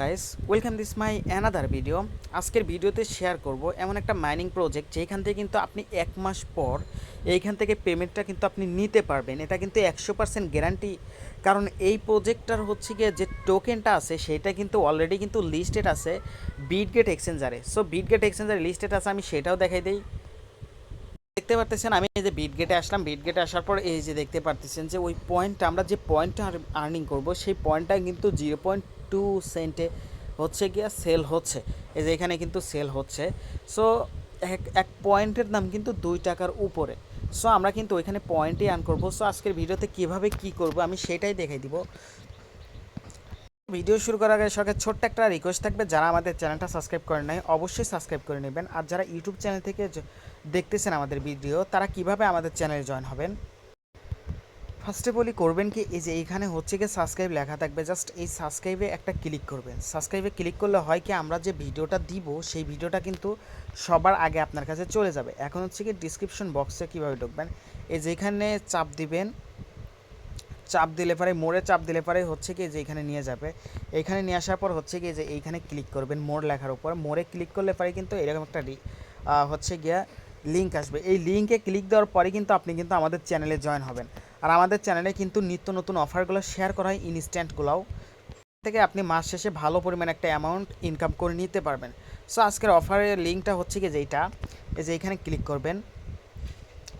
Guys welcome this my another video আজকের ভিডিওতে share করব এমন একটা মাইনিং প্রজেক্ট যেখান থেকে কিন্তু আপনি এক মাস পর এইখান থেকে পেমেন্টটা কিন্তু আপনি নিতে পারবেন। এটা কিন্তু একশো পার্সেন্ট গ্যারান্টি কারণ এই প্রজেক্টটার হচ্ছে গিয়ে যে টোকেনটা আছে, সেটা কিন্তু অলরেডি কিন্তু লিস্টেড আছে বিটগেট এক্সচেঞ্জারে সো বিটগেট এক্সচেঞ্জারে লিস্টেড আছে, আমি সেটাও দেখাই দিই। দেখতে পারতেছেন, আমি এই যে বিট গেটে আসলাম। বিট গেটে আসার পর এই যে দেখতে পারতেছেন যে ওই পয়েন্টটা আমরা যে পয়েন্টটা আর্নিং করব, সেই পয়েন্টটা কিন্তু জিরো পয়েন্ট টু সেন্টে হচ্ছে গিয়া সেল হচ্ছে। এই যে এখানে কিন্তু সেল হচ্ছে। সো, এক এক পয়েন্টের দাম কিন্তু দুই টাকার উপরে। সো, আমরা কিন্তু ওইখানে পয়েন্টই আর্ন করব। সো, আজকের ভিডিওতে কীভাবে কি করব আমি সেটাই দেখাই দিব। ভিডিও শুরু করার আগে সরকার ছোট্ট একটা রিকোয়েস্ট থাকবে। যারা আমাদের চ্যানেলটা সাবস্ক্রাইব করেন নাই, অবশ্যই সাবস্ক্রাইব করে নেবেন। আর যারা ইউটিউব চ্যানেল থেকে দেখতেছেন আমাদের ভিডিও তারা কীভাবে আমাদের চ্যানেলে জয়েন হবেন? ফার্স্টে বলি করবেন কি, এই যে এইখানে হচ্ছে কি সাবস্ক্রাইব লেখা থাকবে। জাস্ট এই সাবস্ক্রাইবে একটা ক্লিক করবেন। সাবস্ক্রাইবে ক্লিক করলে হয় কি, আমরা যে ভিডিওটা দিব, সেই ভিডিওটা কিন্তু সবার আগে আপনার কাছে চলে যাবে। এখন হচ্ছে কি ডিসক্রিপশন বক্সে কীভাবে ঢুকবেন? এই যেখানে চাপ দিবেন। চাপ দিলে পরে, মোড়ে চাপ দিলে পরে হচ্ছে কি যে এখানে নিয়ে যাবে। এখানে নিয়ে আসার পর হচ্ছে কি যে এইখানে ক্লিক করবেন মোড় লেখার উপর। মোড়ে ক্লিক করলে পরে কিন্তু এরকম একটা হচ্ছে গিয়া লিঙ্ক আসবে। এই লিঙ্কে ক্লিক দেওয়ার পরে কিন্তু আপনি কিন্তু আমাদের চ্যানেলে জয়েন হবেন। আর আমাদের চ্যানেলে কিন্তু নিত্য নতুন অফারগুলো শেয়ার করা হয় ইনস্ট্যান্টগুলোও থেকে আপনি মাস শেষে ভালো পরিমাণ একটা অ্যামাউন্ট ইনকাম করে নিতে পারবেন। সো আজকের অফারের লিঙ্কটা হচ্ছে কি যেইটা, এই যে এখানে ক্লিক করবেন।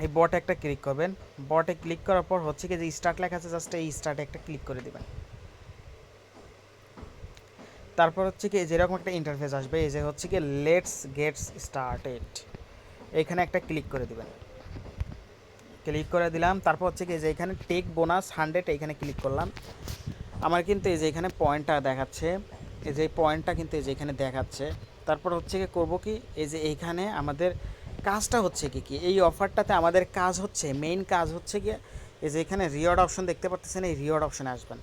এই বটে একটা ক্লিক করবেন। বটে ক্লিক করার পর হচ্ছে কি যে স্টার্ট লেখা আছে জাস্ট এই স্টার্টে একটা ক্লিক করে দেবেন। তারপর হচ্ছে কি যেরকম একটা ইন্টারফেস আসবে, এই যে হচ্ছে কি লেটস গেটস স্টার্টেড এইখানে একটা ক্লিক করে দিবেন। ক্লিক করে দিলাম। তারপর হচ্ছে কি যে এখানে টেক বোনাস হান্ড্রেড, এইখানে ক্লিক করলাম। আমার কিন্তু এই যে এখানে পয়েন্টটা দেখাচ্ছে, এই যে পয়েন্টটা কিন্তু এই যে এখানে দেখাচ্ছে। তারপর হচ্ছে কি, করব কি, এই যে এইখানে আমাদের কাজটা হচ্ছে কি কি এই অফারটাতে আমাদের কাজ হচ্ছে মেইন কাজ হচ্ছে কি, এই যে এখানে রিওয়ার্ড অপশন দেখতে পাচ্ছেন এই রিওয়ার্ড অপশনে আসবেন।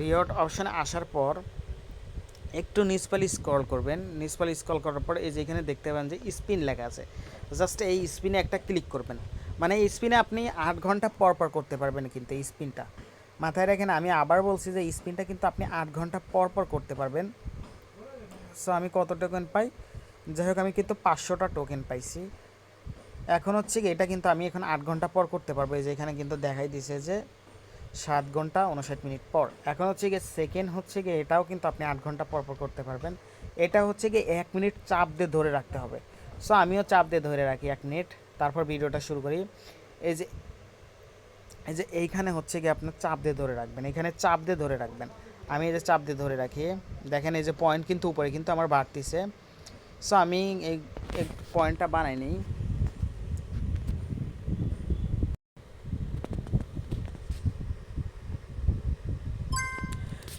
রিওয়ার্ড অপশনে আসার পর একটু নিচপালি স্ক্রল করবেন। নিচপালি স্ক্রল করার পর এই যে এখানে দেখতে পাবেন যে স্পিন লেখা আছে। জাস্ট এই স্পিনে একটা ক্লিক করবেন। মানে স্পিনে আপনি আট ঘণ্টা পর পর করতে পারবেন কিন্তু স্পিনটা মাথায় রাখেন, আমি আবার বলছি যে স্পিনটা কিন্তু আপনি আট ঘণ্টা পর পর করতে পারবেন। সো আমি কত টোকেন পাই? যাই হোক, আমি কিন্তু পাঁচশোটা টোকেন পাইছি। এখন হচ্ছে কি, এটা কিন্তু আমি এখন আট ঘণ্টা পর করতে পারব। এই যে এখানে কিন্তু দেখাই দিছে যে সাত ঘণ্টা উনষাট মিনিট পর। এখন হচ্ছে গিয়ে সেকেন্ড হচ্ছে গিয়ে এটাও কিন্তু আপনি আট ঘণ্টা পর পর করতে পারবেন। এটা হচ্ছে গিয়ে এক মিনিট চাপ দিয়ে ধরে রাখতে হবে। সো আমিও চাপ দিয়ে ধরে রাখি, এক মিনিট। তারপর ভিডিওটা শুরু করি। এই যে এই যে এইখানে হচ্ছে গিয়ে আপনার চাপ দিয়ে ধরে রাখবেন। এখানে চাপ দিয়ে ধরে রাখবেন। আমি এই যে চাপ দিয়ে ধরে রাখি। দেখেন এই যে পয়েন্ট কিন্তু উপরে কিন্তু আমার বাড়তিছে। সো আমি এই পয়েন্টটা বানাই নিই।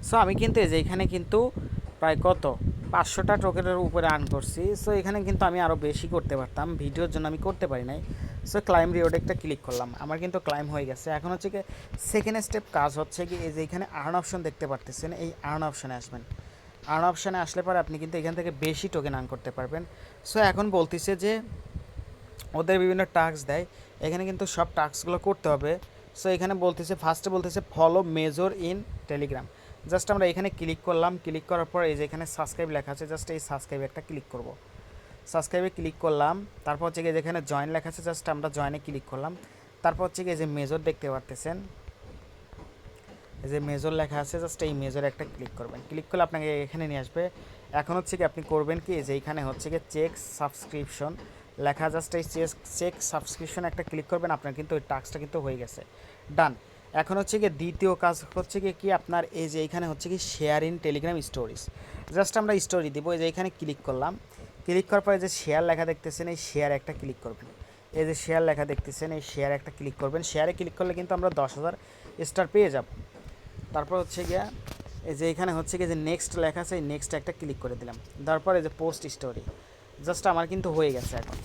সো আমি কিন্তু এই যে এখানে কিন্তু প্রায় কত? পাঁচশোটা টোকেনের উপরে আর্ন করছি। সো এখানে কিন্তু আমি আরও বেশি করতে পারতাম। ভিডিওর জন্য আমি করতে পারি নাই। সো ক্লাইম রিওডে একটা ক্লিক করলাম। আমার কিন্তু ক্লাইম হয়ে গেছে। এখন হচ্ছে কি সেকেন্ড স্টেপ কাজ হচ্ছে কি, এই যে এখানে আর্ন অপশন দেখতে পারতেছেন, এই আর্ন অপশনে আসবেন। আর্ন অপশনে আসলে পরে আপনি কিন্তু এখান থেকে বেশি টোকেন আর্ন করতে পারবেন। সো এখন বলতেছে যে, ওদের বিভিন্ন টাস্ক দেয়। এখানে কিন্তু সব টাস্কগুলো করতে হবে। সো এখানে বলতেছে ফার্স্টে বলতেছে follow major in Telegram just আমরা এখানে ক্লিক করলাম, ক্লিক করার পর এই যে এখানে সাবস্ক্রাইব লেখা আছে, জাস্ট এই সাবস্ক্রাইবে একটা ক্লিক করব। সাবস্ক্রাইবে ক্লিক করলাম, তারপর হচ্ছে গিয়ে যেখানে জয়েন লেখা আছে, জাস্ট আমরা জয়েনে ক্লিক করলাম। তারপর হচ্ছে গিয়ে যে মেজর দেখতে পারতেছেন, এই যে মেজর লেখা আছে, জাস্ট এই মেজর একটা ক্লিক করবেন। ক্লিক করলে আপনাকে এখানে নিয়ে আসবে। এখন হচ্ছে কি আপনি করবেন কি যে এইখানে হচ্ছে কি চেক সাবস্ক্রিপশন লেখা, জাস্ট এই চেক সাবস্ক্রিপশন একটা ক্লিক করবেন, আপনার কিন্তু ওই টাস্কটা কিন্তু হয়ে গেছে। ডান এখন হচ্ছে কি দ্বিতীয় কাজ হচ্ছে কি কি আপনার এই যে এখানে হচ্ছে কি share in Telegram stories just আমরা স্টোরি দিব, এই যে এখানে ক্লিক করলাম। ক্লিক করার পরে যে শেয়ার লেখা দেখতেছেন, এই শেয়ার একটা ক্লিক করবেন। এই যে শেয়ার লেখা দেখতেছেন, এই শেয়ার একটা ক্লিক করবেন। শেয়ারে ক্লিক করলে কিন্তু আমরা দশ হাজার স্টার পেয়ে যাব। তারপর হচ্ছে গিয়া এই যে এখানে হচ্ছে গিয়ে যে নেক্সট লেখা আছে, এই নেক্সট একটা ক্লিক করে দিলাম। তারপর এই যে পোস্ট স্টোরি জাস্ট আমার কিন্তু হয়ে গেছে এখন।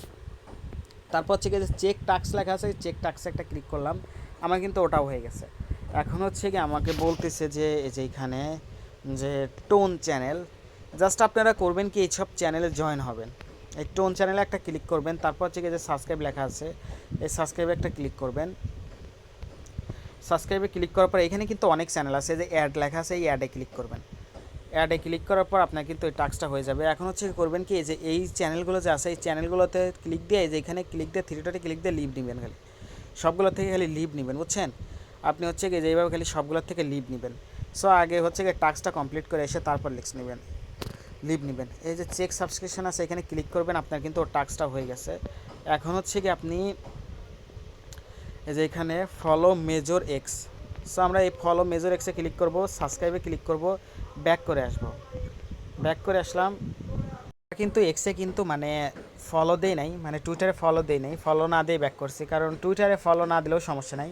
তারপর হচ্ছে গিয়ে যে চেক টাক্স লেখা আছে চেক টাক্সে একটা ক্লিক করলাম। আমার কিন্তু ওটাও হয়ে গেছে। এখন হচ্ছে কি আমাকে বলতেছে যে, এই যে এখানে, যে টোন চ্যানেল জাস্ট আপনারা করবেন কি এইসব চ্যানেলে জয়েন হবেন। এই টোন চ্যানেলে একটা ক্লিক করবেন, তারপর হচ্ছে গিয়ে যে সাবস্ক্রাইব লেখা আছে, এই সাবস্ক্রাইবে একটা ক্লিক করবেন। সাবস্ক্রাইবে ক্লিক করার পর এখানে কিন্তু অনেক চ্যানেল আছে যে অ্যাড লেখা আছে, এই অ্যাডে ক্লিক করবেন। অ্যাডে ক্লিক করার পর আপনার কিন্তু ওই টাস্কটা হয়ে যাবে। এখন হচ্ছে করবেন কি, এই যে এই চ্যানেলগুলো যে আছে, এই চ্যানেলগুলোতে ক্লিক দিয়ে, এই যে এখানে ক্লিক দিয়ে ডটে ক্লিক দিয়ে লিভ নেবেন খালি। সবগুলো থেকে খালি লিভ নেবেন, বুঝছেন? আপনি হচ্ছে কি যে এইভাবে খালি সবগুলোর থেকে লিভ নেবেন। সো আগে হচ্ছে গিয়ে টাস্কটা কমপ্লিট করে এসে তারপর লিখস নেবেন লিভ নেবেন। এই যে চেক সাবস্ক্রিপশন আছে, এখানে ক্লিক করবেন, আপনার কিন্তু ওর টাস্কটা হয়ে গেছে। এখন হচ্ছে কি আপনি এই যে এখানে ফলো মেজর এক্স সো আমরা এই ফলো মেজর এক্সে ক্লিক করব সাবস্ক্রাইবে ক্লিক করব ব্যাক করে আসব। ব্যাক করে আসলাম। কিন্তু এক্সে কিন্তু মানে ফলো দেই নাই মানে টুইটারে ফলো দেই নাই ফলো না দিয়ে ব্যাক করছি, কারণ টুইটারে ফলো না দিলেও সমস্যা নাই।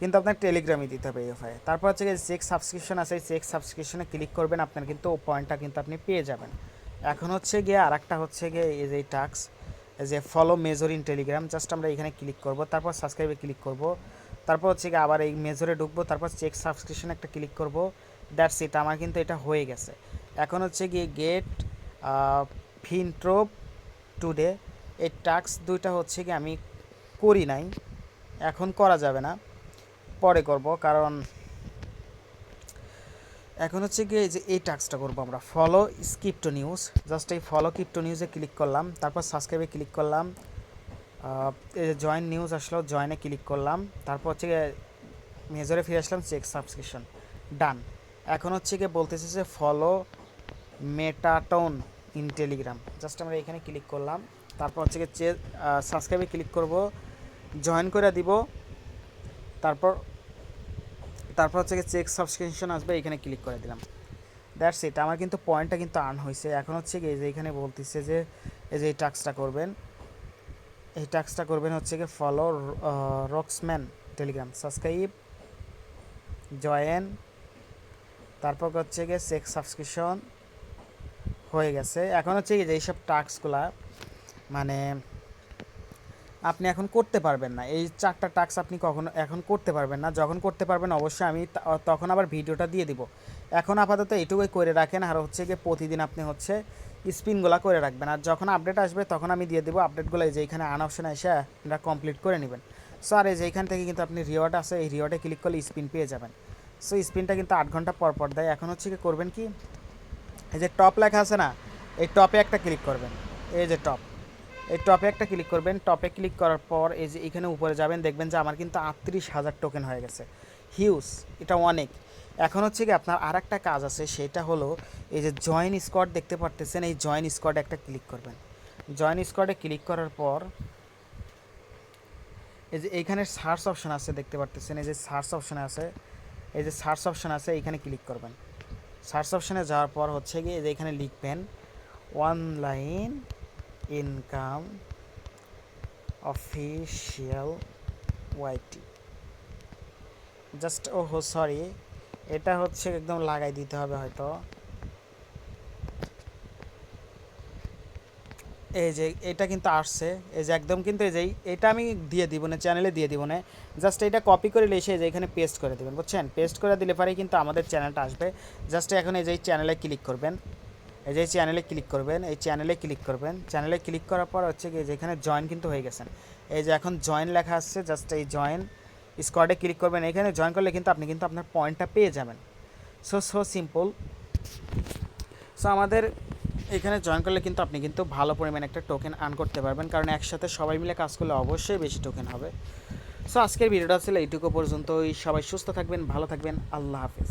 কিন্তু আপনার টেলিগ্রামে দিতে হবে এই অফারে তারপর হচ্ছে চেক সাবস্ক্রিপশন আছে চেক সাবস্ক্রিপশনে ক্লিক করবেন, আপনার কিন্তু ও পয়েন্টটা কিন্তু আপনি পেয়ে যাবেন। এখন হচ্ছে গিয়ে আর একটা হচ্ছে গিয়ে এই যে টাস্ক যে follow major in Telegram just আমরা এখানে ক্লিক করব, তারপর সাবস্ক্রাইবে ক্লিক করব, তারপর হচ্ছে গিয়ে আবার এই মেজরে ঢুকবো, তারপর চেক সাবস্ক্রিপশন একটা ক্লিক করব দ্যাটস ইট আমার কিন্তু এটা হয়ে গেছে। এখন হচ্ছে গিয়ে গেট ফিনট্রোপ টুডে এই টাস্ক দুইটা হচ্ছে কি আমি করি নাই এখন করা যাবে না পরে করব কারণ এখন হচ্ছে এই যে এই টাস্কটা করব আমরা। ফলো স্কিপ্টো নিউজ জাস্ট এই ফলো ক্রিপ্টো নিউজে ক্লিক করলাম তারপর সাবস্ক্রাইবে ক্লিক করলাম আহ, এই যে জয়েন নিউজ আসলো জয়েনে ক্লিক করলাম তারপর হচ্ছে গিয়ে মেজরে ফিরে আসলাম চেক সাবস্ক্রিপশন ডান এখন হচ্ছে গিয়ে বলতেছে যে ফলো মেটাটোন ইন টেলিগ্রাম। জাস্ট আমরা এখানে ক্লিক করলাম। তারপর হচ্ছে চে সাবস্ক্রাইবে ক্লিক করব। জয়েন করে দিব। তারপর তারপর হচ্ছে চেক সাবস্ক্রিপশন আসবে, এখানে ক্লিক করে দিলাম। দ্যাটস ইট আমার কিন্তু পয়েন্টটা কিন্তু আর্ন হয়েছে এখন হচ্ছে কি যে এখানে বলতেছে যে, এই যে এই টাস্কটা করবেন। এই টাস্কটা করবেন হচ্ছে গিয়ে follow Roxman Telegram subscribe join তারপর হচ্ছে গিয়ে চেক সাবস্ক্রিপশন হয়ে গেছে। এখন হচ্ছে যে এইসব টাস্কগুলা মানে আপনি এখন করতে পারবেন না। এই চারটা টাস্ক আপনি কখনো এখন করতে পারবেন না। যখন করতে পারবেন অবশ্যই আমি তখন আবার ভিডিওটা দিয়ে দিব। এখন আপাতত এটুকুই করে রাখেন। আর হচ্ছে গিয়ে প্রতিদিন আপনি হচ্ছে স্পিনগুলো করে রাখবেন। আর যখন আপডেট আসবে তখন আমি দিয়ে দেবো আপডেটগুলো, এই যে এখানে আন অপশন এসে আপনারা কমপ্লিট করে নেবেন। সো আর এই যে থেকে কিন্তু আপনি রিওয়ার্ড আছে, এই রিওয়ার্ডে ক্লিক করলে স্পিন পেয়ে যাবেন। সো স্পিনটা কিন্তু আট ঘণ্টা পর পর দেয়। এখন হচ্ছে কি করবেন কি এই যে টপ লেখা আছে না, এই টপে একটা ক্লিক করবেন। এই যে টপ এই টপে একটা ক্লিক করবেন। টপে ক্লিক করার পর এই যে এখানে উপরে যাবেন, দেখবেন যে আমার কিন্তু আটত্রিশ হাজার টোকেন হয়ে গেছে। হিউজ এটা অনেক। এখন হচ্ছে কি আপনার আর একটা কাজ আছে, সেটা হলো এই যে জয়েন স্কোয়াড দেখতে পারতেছেন, এই জয়েন স্কোয়াডে একটা ক্লিক করবেন। জয়েন স্কোয়াডে ক্লিক করার পর এই যে এইখানে সার্চ অপশন আছে, দেখতে পারতেছেন, এই যে সার্চ অপশন আছে, এই যে সার্চ অপশন আছে এইখানে ক্লিক করবেন। সার্চ অপশানে যাওয়ার পর হচ্ছে গিয়ে যে এখানে লিখবেন online income official YT just ও হো সরি এটা হচ্ছে একদম লাগাই দিতে হবে হয়তো। এই যে এটা কিন্তু আসছে, এই যে একদম কিন্তু এই যে এটা আমি দিয়ে দিব না চ্যানেলে দিয়ে দিব না। জাস্ট এটা কপি করে এসে যে এখানে পেস্ট করে দেবেন, বুঝছেন? পেস্ট করে দিলে পরেই কিন্তু আমাদের চ্যানেলটা আসবে। জাস্ট এখন এই যে চ্যানেলে ক্লিক করবেন। এই যে চ্যানেলে ক্লিক করবেন, এই চ্যানেলে ক্লিক করবেন। চ্যানেলে ক্লিক করার পর হচ্ছে কি যেখানে জয়েন কিন্তু হয়ে গেছেন এই যে এখন জয়েন লেখা আসছে জাস্ট এই জয়েন স্কোয়াডে ক্লিক করবেন। এখানে জয়েন করলে কিন্তু আপনি কিন্তু আপনার পয়েন্টটা পেয়ে যাবেন। সো সো সিম্পল সো আমাদের এখানে জয়েন করলে কিন্তু আপনি কিন্তু ভালো পরিমাণে একটা টোকেন আর্ন করতে পারবেন। কারণ একসাথে সবাই মিলে কাজ করলে অবশ্যই বেশি টোকেন হবে। সো আজকের ভিডিওটা ছিল এইটুকু পর্যন্তই। সবাই সুস্থ থাকবেন, ভালো থাকবেন। আল্লাহ হাফিজ।